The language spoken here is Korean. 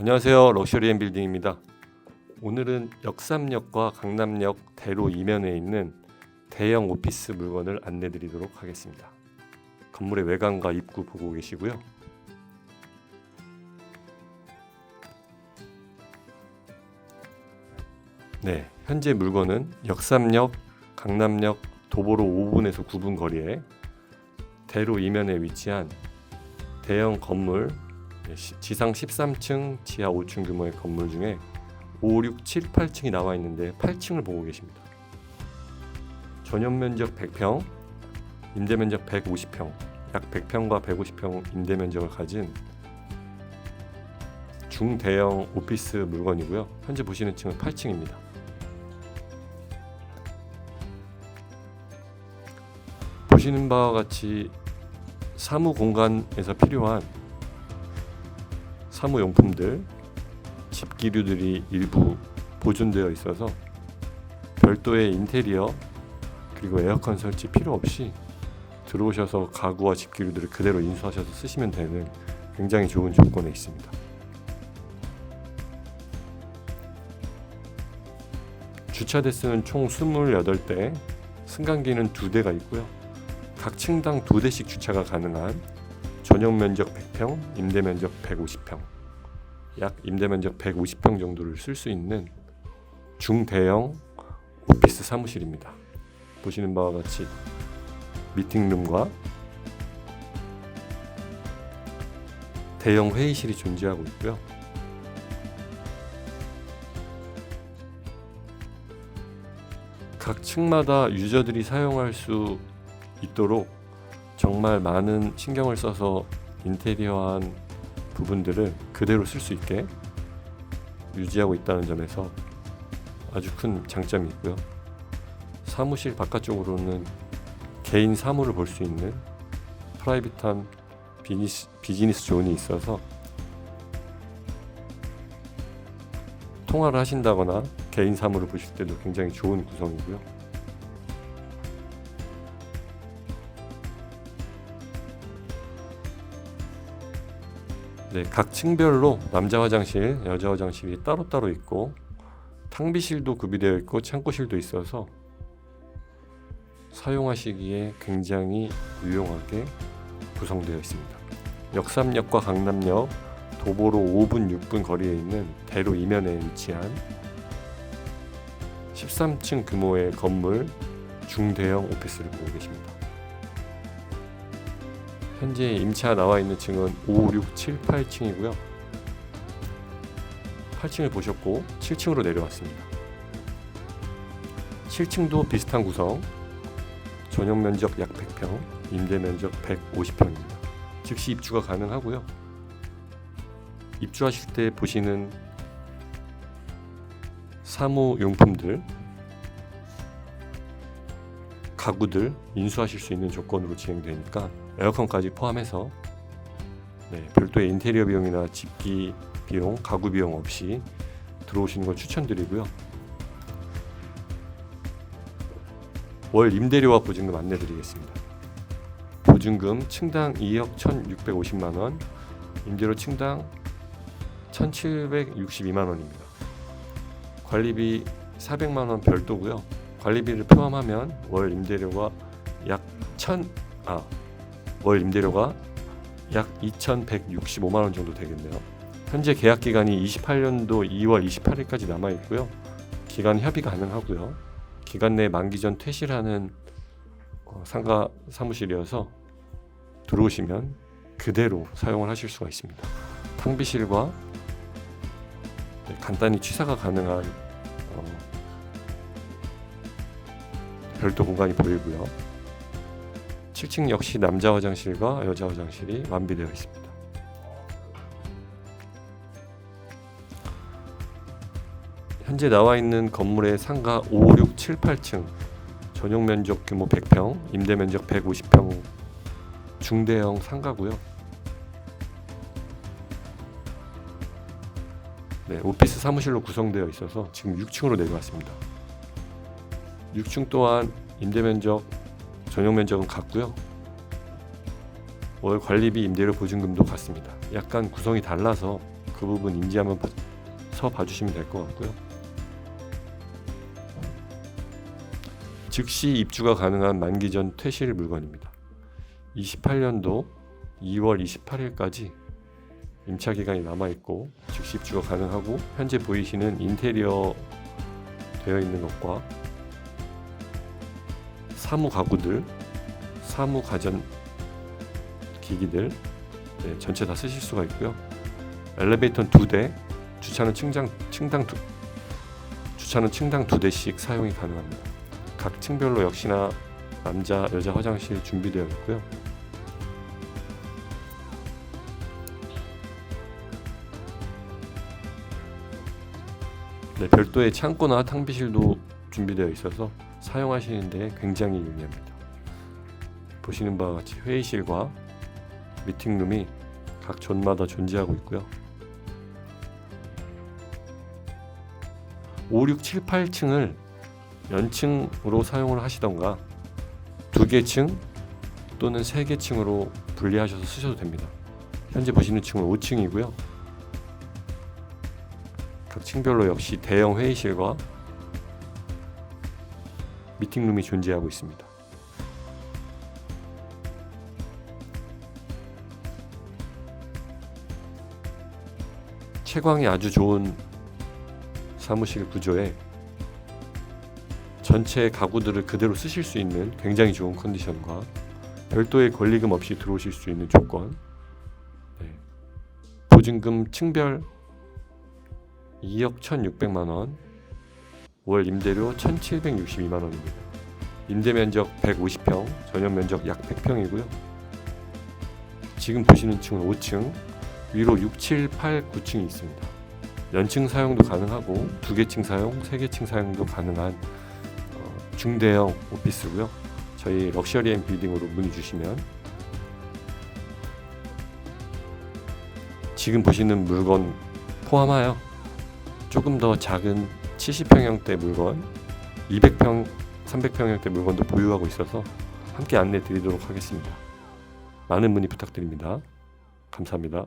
안녕하세요. 럭셔리 앤 빌딩입니다. 오늘은 역삼역과 강남역 대로 이면에 있는 대형 오피스 물건을 안내 드리도록 하겠습니다. 건물의 외관과 입구 보고 계시고요. 네, 현재 물건은 역삼역, 강남역 도보로 5분에서 9분 거리에 대로 이면에 위치한 대형 건물 지상 13층, 지하 5층 규모의 건물 중에 5, 6, 7, 8층이 나와 있는데 8층을 보고 계십니다. 전용 면적 100평, 임대 면적 150평, 약 100평과 150평 임대 면적을 가진 중대형 오피스 물건이고요. 현재 보시는 층은 8층입니다. 보시는 바와 같이 사무 공간에서 필요한 사무용품들, 집기류들이 일부 보존되어 있어서 별도의 인테리어 그리고 에어컨 설치 필요 없이 들어오셔서 가구와 집기류들을 그대로 인수하셔서 쓰시면 되는 굉장히 좋은 조건에 있습니다. 주차 대수는 총 28대, 승강기는 2대가 있고요. 각 층당 2대씩 주차가 가능한 전용 면적 100평, 임대 면적 150평, 약 임대 면적 150평 정도를 쓸 수 있는 중대형 오피스 사무실입니다. 보시는 바와 같이 미팅룸과 대형 회의실이 존재하고 있고요. 각 층마다 유저들이 사용할 수 있도록 정말 많은 신경을 써서 인테리어한 부분들을 그대로 쓸 수 있게 유지하고 있다는 점에서 아주 큰 장점이 있고요. 사무실 바깥쪽으로는 개인 사무를 볼 수 있는 프라이빗한 비즈니스, 비즈니스 존이 있어서 통화를 하신다거나 개인 사무를 보실 때도 굉장히 좋은 구성이고요. 네, 각 층별로 남자 화장실, 여자 화장실이 따로따로 있고 탕비실도 구비되어 있고 창고실도 있어서 사용하시기에 굉장히 유용하게 구성되어 있습니다. 역삼역과 강남역 도보로 5분 6분 거리에 있는 대로 이면에 위치한 13층 규모의 건물 중대형 오피스를 보고 계십니다. 현재 임차 나와 있는 층은 5, 6, 7, 8층이고요. 8층을 보셨고 7층으로 내려왔습니다. 7층도 비슷한 구성, 전용 면적 약 100평, 임대 면적 150평입니다. 즉시 입주가 가능하고요. 입주하실 때 보시는 사무 용품들, 가구들 인수하실 수 있는 조건으로 진행되니까 에어컨까지 포함해서 네, 별도의 인테리어 비용이나 집기 비용, 가구 비용 없이 들어오시는 걸 추천드리고요. 월 임대료와 보증금 안내드리겠습니다. 보증금 층당 2억 1,650만 원, 임대료 층당 1,762만 원입니다. 관리비 400만 원 별도고요. 관리비를 포함하면 월 임대료가 약 1,000 아, 월 임대료가 약 2,165만 원 정도 되겠네요. 현재 계약 기간이 28년도 2월 28일까지 남아 있고요. 기간 협의 가능하고요. 기간 내 만기 전 퇴실하는 어, 상가 사무실이어서 들어오시면 그대로 사용을 하실 수가 있습니다. 탕비실과 네, 간단히 취사가 가능한 어, 별도 공간이 보이고요. 7층 역시 남자 화장실과 여자 화장실이 완비되어 있습니다. 현재 나와 있는 건물의 상가 5, 6, 7, 8층 전용 면적 규모 100평, 임대 면적 150평 중대형 상가고요. 네, 오피스 사무실로 구성되어 있어서 지금 6층으로 내려왔습니다. 6층 또한 임대 면적, 전용 면적은 같고요. 월 관리비 임대료 보증금도 같습니다. 약간 구성이 달라서 그 부분 인지하면서 봐주시면 될 것 같고요. 즉시 입주가 가능한 만기 전 퇴실 물건입니다. 28년도 2월 28일까지 임차 기간이 남아 있고 즉시 입주가 가능하고 현재 보이시는 인테리어 되어 있는 것과 사무 가구들, 사무 가전 기기들 네, 전체 다 쓰실 수가 있고요. 엘리베이터는 두 대, 주차는 층장 층당 두 주차는 층당 두 대씩 사용이 가능합니다. 각 층별로 역시나 남자 여자 화장실 준비되어 있고요. 네, 별도의 창고나 탕비실도 준비되어 있어서 사용하시는데 굉장히 유리합니다. 보시는 바와 같이 회의실과 미팅룸이 각 존마다 존재하고 있고요. 5, 6, 7, 8층을 연층으로 사용을 하시던가 두 개 층 또는 세 개 층으로 분리하셔서 쓰셔도 됩니다. 현재 보시는 층은 5층이고요. 각 층별로 역시 대형 회의실과 미팅룸이 존재하고 있습니다. 채광이 아주 좋은 사무실 구조에 전체 가구들을 그대로 쓰실 수 있는 굉장히 좋은 컨디션과 별도의 권리금 없이 들어오실 수 있는 조건 네. 보증금 층별 2억 1,600만 원, 월 임대료 1,762만 원입니다. 임대 면적 150평, 전용 면적 약 100평이고요. 지금 보시는 층은 5층, 위로 6, 7, 8, 9층이 있습니다. 연층 사용도 가능하고 두 개층 사용, 세 개층 사용도 가능한 어, 중대형 오피스고요. 저희 럭셔리앤 빌딩으로 문의 주시면 지금 보시는 물건 포함하여 조금 더 작은 70평형대 물건, 200평, 300평형대 물건도 보유하고 있어서 함께 안내 드리도록 하겠습니다. 많은 문의 부탁드립니다. 감사합니다.